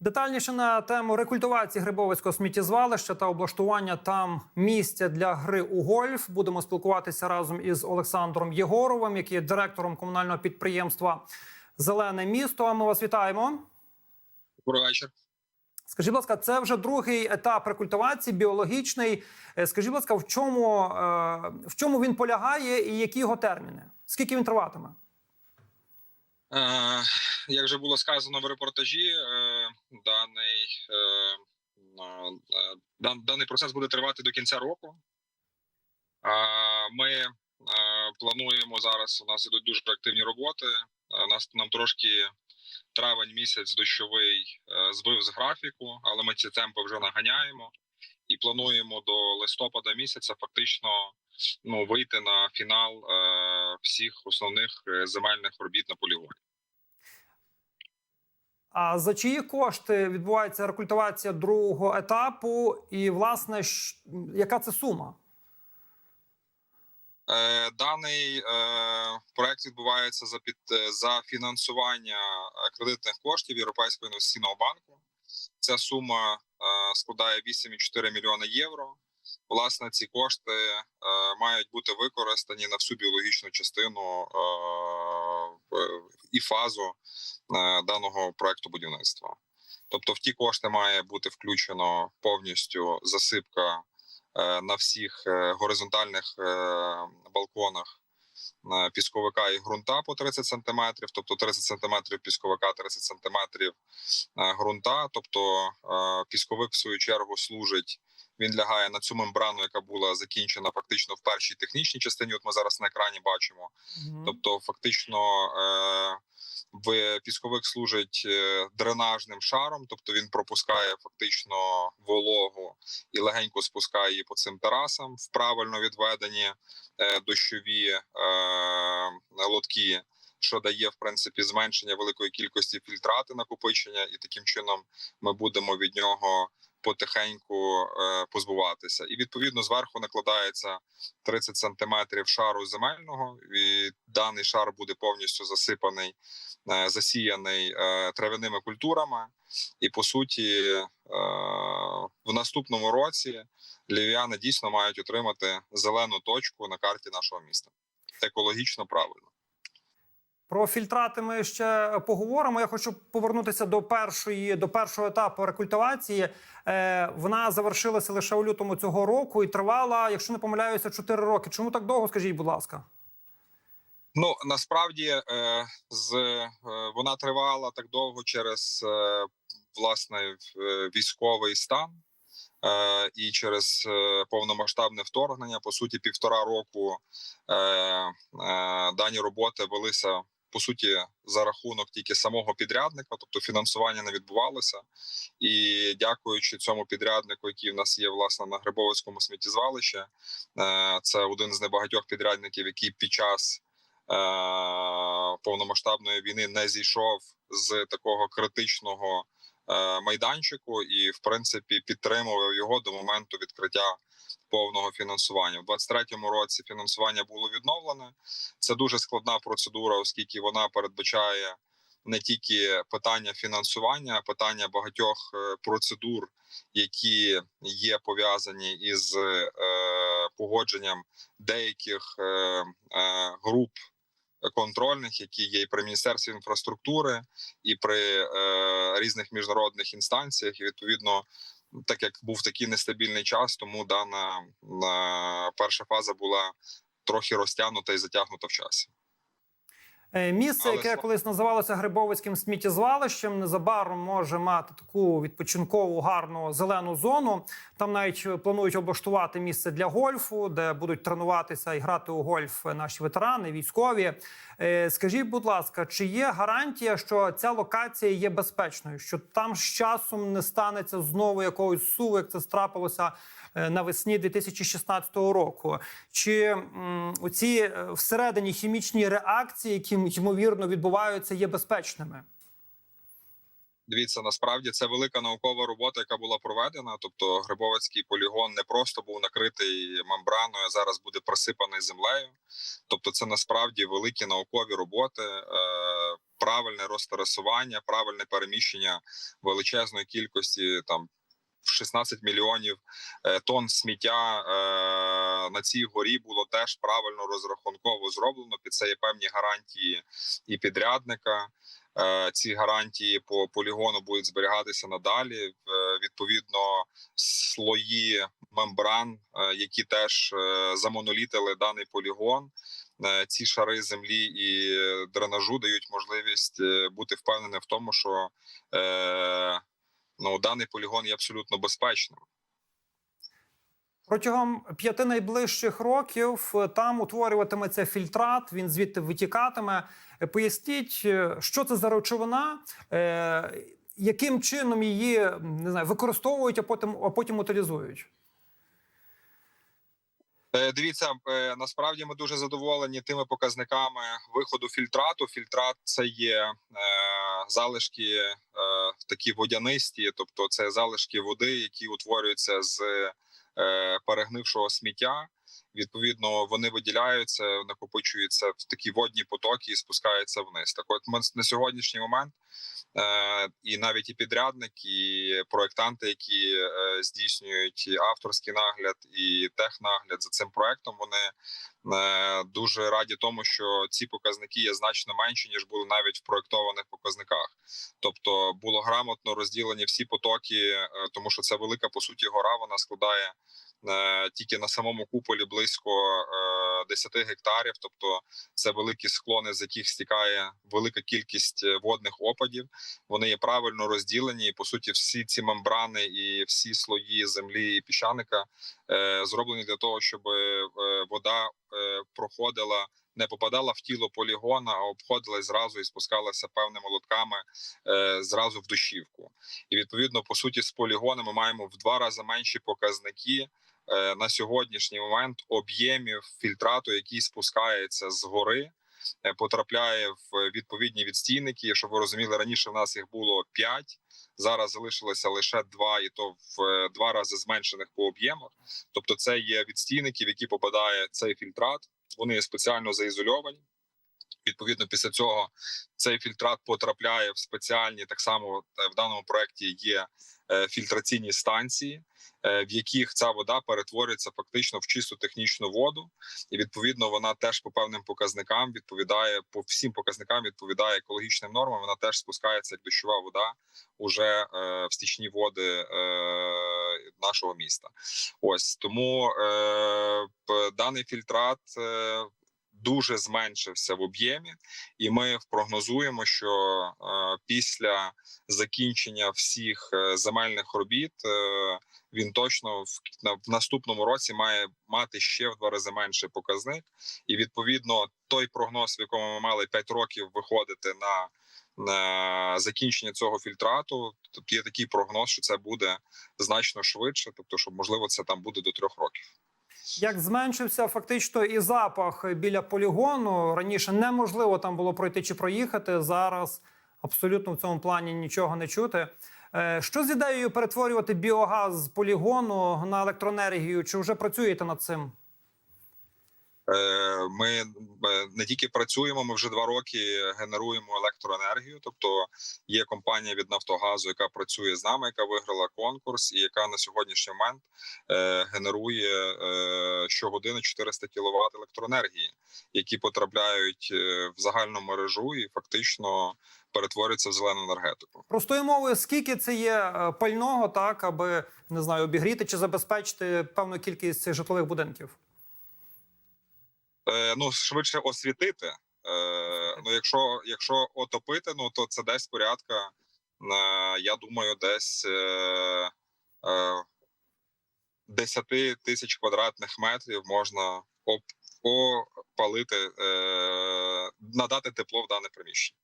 Детальніше на тему рекультивації Грибовицького сміттєзвалища та облаштування там місця для гри у гольф будемо спілкуватися разом із Олександром Єгоровим, який є директором комунального підприємства Зелене місто. А Ми вас вітаємо. Добрий вечір. Скажіть, будь ласка, це вже другий етап рекультивації біологічний. Е, Скажіть, будь ласка, в чому, е, в чому він полягає і які його терміни? Скільки він триватиме? Е, як вже було сказано в репортажі, е, даний, е, е, дан- даний процес буде тривати до кінця року. Ми е, плануємо зараз. У нас ідуть дуже активні роботи. Нас нам трошки травень місяць дощовий збив з графіку, але ми ці темпи вже наганяємо і плануємо до листопада місяця фактично ну вийти на фінал всіх основних земельних робіт на полігоні. А за чиї кошти відбувається рекультивація другого етапу? І, власне, яка це сума? Е, Даний е, проект відбувається за під е, за фінансування кредитних коштів Європейського інвестиційного банку. Ця сума складає 8,4 мільйони євро. Власне, ці кошти мають бути використані на всю біологічну частину і фазу е, даного проекту будівництва. Тобто, в ті кошти має бути включено повністю засипка е, на всіх е, горизонтальних е, балконах е, пісковика і ґрунта по 30 сантиметрів, тобто 30 сантиметрів пісковика, 30 сантиметрів е, ґрунта. Тобто е, пісковик, в свою чергу, служить. Він лягає на цю мембрану, яка була закінчена фактично в першій технічній частині. От ми зараз на екрані бачимо. Тобто, фактично, е, в пісковик служить е, дренажним шаром, тобто він пропускає фактично вологу і легенько спускає її по цим терасам в правильно відведені е, дощові е, лотки. Що дає в принципі зменшення великої кількості фільтрати накопичення, і таким чином ми будемо від нього потихеньку е, позбуватися. І відповідно зверху накладається 30 сантиметрів шару земельного. І даний шар буде повністю засипаний, е, засіяний е, травяними культурами. І по суті, в наступному році львів'яни дійсно мають отримати зелену точку на карті нашого міста. Екологічно правильно. Про фільтрати ми ще поговоримо. Я хочу повернутися до першої до першого етапу рекультивації. Е, вона завершилася лише у лютому цього року і тривала, якщо не помиляюся, 4 роки. Чому так довго? Скажіть, будь ласка. Ну насправді е, з е, вона тривала так довго через е, власне військовий стан. Е, і через е, повномасштабне вторгнення, по суті, півтора року е, е, дані роботи велися по суті за рахунок тільки самого підрядника, тобто фінансування не відбувалося. І дякуючи цьому підряднику, який в нас є власне на Грибовицькому сміттєзвалищі, е, це один з небагатьох підрядників, який під час е, повномасштабної війни не зійшов з такого критичного е, майданчику і, в принципі, підтримував його до моменту відкриття повного фінансування. У 23-му році фінансування було відновлене. Це дуже складна процедура, оскільки вона передбачає не тільки питання фінансування, а питання багатьох е, процедур, які є пов'язані із е, погодженням деяких е, груп контрольних, які є і при міністерстві інфраструктури, і при різних міжнародних інстанціях. І відповідно, так як був такий нестабільний час, тому дана на перша фаза була трохи розтягнута і затягнута в часі. Е, Місце, яке колись називалося Грибовицьким сміттєзвалищем, незабаром може мати таку відпочинкову гарну зелену зону. Там навіть планують облаштувати місце для гольфу, де будуть тренуватися і грати у гольф наші ветерани, військові. Е, Скажіть, будь ласка, чи є гарантія, що ця локація є безпечною? Що там з часом не станеться знову якогось суву, як це страпилося е, навесні 2016 року? Чи оці е, всередині хімічні реакції, які ймовірно відбуваються, є безпечними? Дивіться, насправді це велика наукова робота, яка була проведена. Тобто, Грибовицький полігон не просто був накритий мембраною, а зараз буде присипаний землею. Тобто, це насправді великі наукові роботи. Е, правильне розтерасування, правильне переміщення величезної кількості там. 16 мільйонів е, тонн сміття е, на цій горі було теж правильно розрахунково зроблено. Під це є певні гарантії і підрядника. Е, ці гарантії по полігону будуть зберігатися надалі. Відповідно, слої мембран, які теж замонолітили даний полігон. Ці шари землі і дренажу дають можливість бути впевненим в тому, що ну даний полігон є абсолютно безпечним. Протягом п'яти найближчих років е, там утворюватиметься фільтрат, він звідти витікатиме. Е, Поясніть, е, що це за речовина, яким чином її не знаю, використовують, а потім, а потім утилізують. Дивіться, насправді ми дуже задоволені тими показниками виходу фільтрату. Фільтрат це є залишки е, такі водянисті, тобто це залишки води, які утворюються з е, перегнившого сміття. Відповідно, вони виділяються, накопичуються в такі водні потоки і спускаються вниз. Так, от на сьогоднішній момент е, і навіть і підрядник, і проектанти, які е, здійснюють і авторський нагляд і технагляд за цим проектом, вони е, дуже раді тому, що ці показники є значно менші ніж були навіть в проектованих показниках. Тобто було грамотно розділені всі потоки, е, тому що це велика по суті гора. Вона складає тільки на самому куполі близько е, 10 гектарів. Тобто це великі склони, з яких стікає велика кількість водних опадів. Вони є правильно розділені. І по суті, всі ці мембрани і всі слої землі і піщаника е, зроблені для того, щоб е, вода е, проходила. Не попадала в тіло полігона, а обходилась зразу і спускалася певними лотками е, зразу в душівку. І відповідно, по суті, з полігона ми маємо в два рази менші показники е, на сьогоднішній момент об'ємів фільтрату, який спускається з гори, потрапляє в відповідні відстійники. Щоб ви розуміли, раніше в нас їх було 5, зараз залишилося лише 2, і то в е, два рази зменшених по об'ємах. Тобто, це є відстійники, в які попадає цей фільтрат. Вони спеціально заізольовані. Відповідно, після цього цей фільтрат потрапляє в спеціальні так само е, в даному проекті є е, фільтраційні станції, е, в яких ця вода перетворюється фактично в чисту технічну воду, і відповідно вона теж по певним показникам відповідає по всім показникам відповідає екологічним нормам. Вона теж спускається як дощова вода уже в стічні води нашого міста. Ось тому е, даний фільтрат. Дуже зменшився в об'ємі, і ми прогнозуємо, що е, після закінчення всіх е, земельних робіт е, він точно в наступному році має мати ще в два рази менший показник. І відповідно той прогноз, в якому ми мали 5 років виходити на, на закінчення цього фільтрату, тобто є такий прогноз, що це буде значно швидше, тобто, що можливо це там буде до трьох років. Як зменшився фактично і запах біля полігону. Раніше неможливо там було пройти чи проїхати. Зараз абсолютно в цьому плані нічого не чути. Е, Що з ідеєю перетворювати біогаз з полігону на електроенергію? Чи вже працюєте над цим? Е, Ми е, не тільки працюємо, ми вже два роки генеруємо електроенергію. Тобто є компанія від Нафтогазу, яка працює з нами, яка виграла конкурс, і яка на сьогоднішній момент е, генерує щогодини 400 кВт електроенергії, які потрапляють в загальну мережу і фактично перетворюються в зелену енергетику. Простою мовою, скільки це є пального, так аби не знаю, обігріти чи забезпечити певну кількість цих житлових будинків? Е, ну швидше освітити. Е, ну, якщо якщо отопити, ну то це десь порядка. е, Я думаю, десь е, е, 10 тисяч квадратних метрів можна оп, опалити, е, надати тепло в дане приміщення.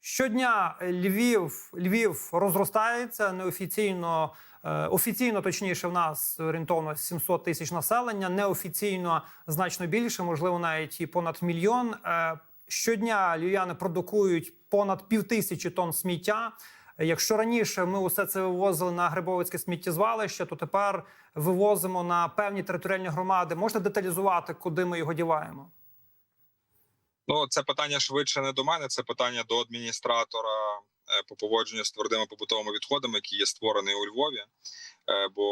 Щодня Львів, Львів розростається неофіційно. Е, Офіційно, точніше, в нас орієнтовно 700 тисяч населення, неофіційно значно більше, можливо, навіть і понад мільйон. Е, Щодня львів'яни продукують понад півтисячі тонн сміття. Якщо раніше ми усе це вивозили на Грибовицьке сміттєзвалище, то тепер вивозимо на певні територіальні громади. Можете деталізувати, куди ми його діваємо? Ну, це питання швидше не до мене. Це питання до адміністратора по поводженню з твердими побутовими відходами, який є створений у Львові. Е, Бо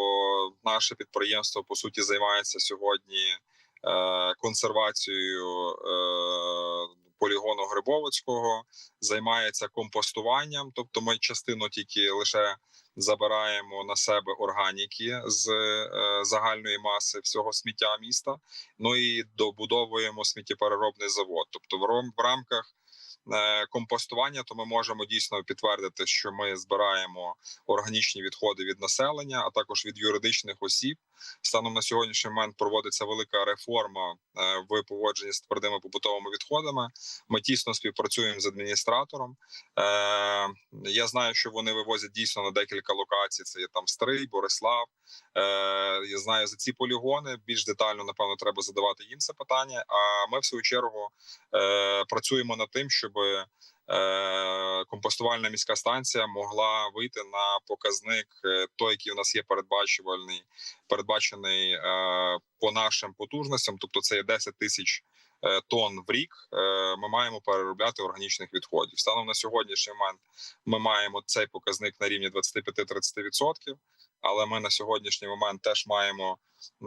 наше підприємство по суті займається сьогодні е, консервацією е, полігону Грибовицького, займається компостуванням. Тобто, ми частину тільки лише забираємо на себе органіки з е, загальної маси всього сміття міста. Ну і добудовуємо сміттєпереробний завод. Тобто, в рамках е, компостування, то ми можемо дійсно підтвердити, що ми збираємо органічні відходи від населення, а також від юридичних осіб. Станом на сьогоднішній момент проводиться велика реформа е, в поводженні з твердими побутовими відходами. Ми тісно співпрацюємо з адміністратором. Е, Я знаю, що вони вивозять дійсно на декілька локацій. Це є там Стрий, Борислав. Е, Я знаю за ці полігони. Більш детально напевно треба задавати їм це питання. А ми в свою чергу е, працюємо над тим, щоб е, компостувальна міська станція могла вийти на показник, е, той, який у нас є передбачувальний, передбачений е, по нашим потужностям. Тобто, це є 10 тисяч тонн в рік. Ми маємо переробляти органічних відходів. Станом на сьогоднішній момент ми маємо цей показник на рівні 25-30%. Але ми на сьогоднішній момент теж маємо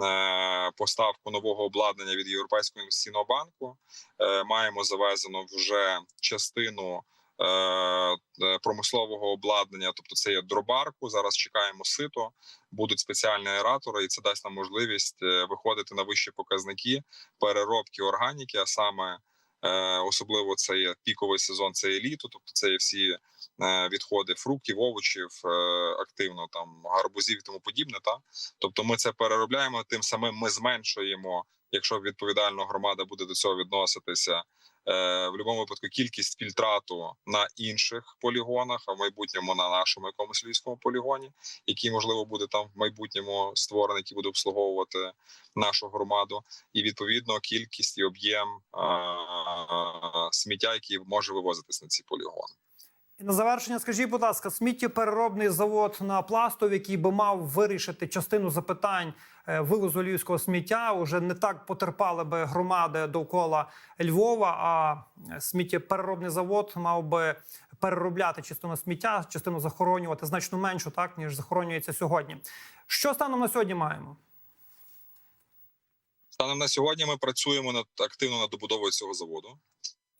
е, поставку нового обладнання від Європейського інвестиційного банку. Е, Маємо завезено вже частину е, промислового обладнання, тобто це є дробарку. Зараз чекаємо сито, будуть спеціальні аератори, і це дасть нам можливість виходити на вищі показники переробки органіки, а саме. Е, Особливо це є піковий сезон, це є літо, тобто це є всі е, відходи фруктів, овочів, е, активно там гарбузів і тому подібне. Та тобто, ми це переробляємо. Тим самим ми зменшуємо, якщо відповідально громада буде до цього відноситися. Е, В будь-якому випадку кількість фільтрату на інших полігонах, а в майбутньому на нашому якомусь львівському полігоні, який можливо буде там в майбутньому створений, який буде обслуговувати нашу громаду, і відповідно кількість і об'єм сміття, який може вивозитись на ці полігони. І на завершення, скажіть, будь ласка, сміттєпереробний завод на пластов, який би мав вирішити частину запитань е, вивозу львівського сміття, уже не так потерпали би громади довкола Львова. А сміттєпереробний завод мав би переробляти частину сміття, частину захоронювати значно меншу, так ніж захоронюється сьогодні. Що станом на сьогодні маємо? Станом на сьогодні ми працюємо над активно над добудовою цього заводу.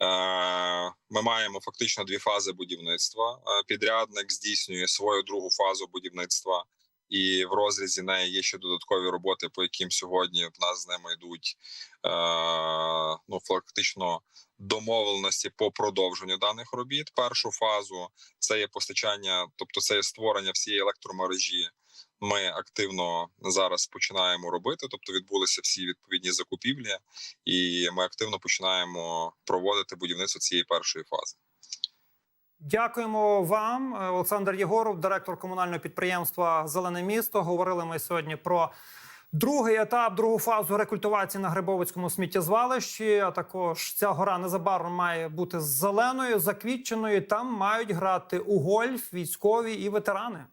Е, Ми маємо фактично дві фази будівництва. Е, Підрядник здійснює свою другу фазу будівництва, і в розрізі неї є ще додаткові роботи, по яким сьогодні в нас з ними йдуть е, ну фактично домовленості по продовженню даних робіт. Першу фазу це є постачання, тобто це є створення всієї електромережі ми активно зараз починаємо робити. Тобто відбулися всі відповідні закупівлі, і ми активно починаємо проводити будівництво цієї першої фази. Дякуємо вам, Олександр Єгоров, директор комунального підприємства Зелене місто. Говорили ми сьогодні про другий етап, другу фазу рекультивації на Грибовицькому сміттєзвалищі. А також ця гора незабаром має бути зеленою, заквітченою. Там мають грати у гольф, військові і ветерани.